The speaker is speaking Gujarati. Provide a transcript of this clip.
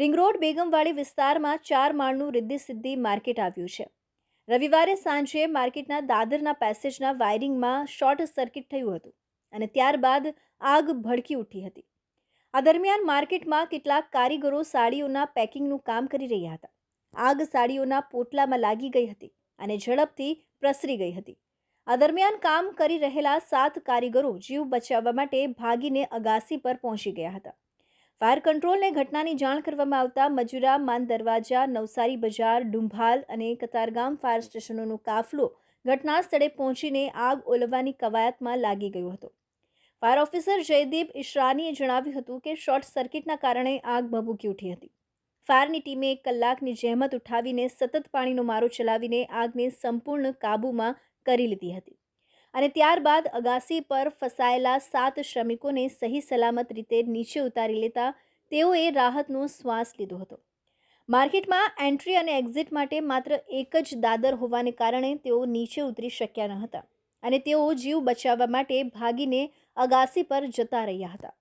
રિંગ બેગમવાળી વિસ્તારમાં ચાર માળનું રિદ્ધિ સિદ્ધિ માર્કેટ આવ્યું છે. રવિવારે સાંજે માર્કેટના દાદરના પેસેજના વાયરિંગમાં શોર્ટ સર્કિટ થયું હતું અને ત્યારબાદ આગ ભડકી ઉઠી હતી. આ દરમિયાન માર્કેટમાં કેટલાક કારીગરો સાડીઓના પેકિંગનું કામ કરી રહ્યા હતા. આગ સાડીઓના પોટલામાં લાગી ગઈ હતી અને ઝડપથી પ્રસરી ગઈ હતી. આ દરમિયાન કામ કરી રહેલા સાત કારીગરો જીવ બચાવવા માટે ભાગીને અગાસી પર પહોંચી ગયા હતા. ફાયર કંટ્રોલને ઘટનાની જાણ કરવામાં આવતા મજુરા, માન દરવાજા, નવસારી બજાર, ડુંભાલ અને કતારગામ ફાયર સ્ટેશનોનો કાફલો ઘટના સ્થળે પહોંચીને આગ ઓલવવાની કવાયતમાં લાગી ગયો હતો. ફાયર ઓફિસર જયદીપ ઈશરાનીએ જણાવ્યું હતું કે શોર્ટ સર્કિટના કારણે આગ ભભૂકી ઉઠી હતી. ફાયરની ટીમે એક કલાકની જહેમત ઉઠાવીને સતત પાણીનો મારો ચલાવીને આગને સંપૂર્ણ કાબૂમાં કરી લીધી હતી. અને ત્યારબાદ અગાસી પર ફસાયેલા સાત શ્રમિકોને સહી સલામત રીતે નીચે ઉતારી લેતા તેઓએ રાહતનો શ્વાસ લીધો હતો. માર્કેટમાં એન્ટ્રી અને એક્ઝિટ માટે માત્ર એક જ દાદર હોવાને કારણે તેઓ નીચે ઉતરી શક્યા ન હતા અને તેઓ જીવ બચાવવા માટે ભાગીને અગાસી પર જતા રહ્યા હતા.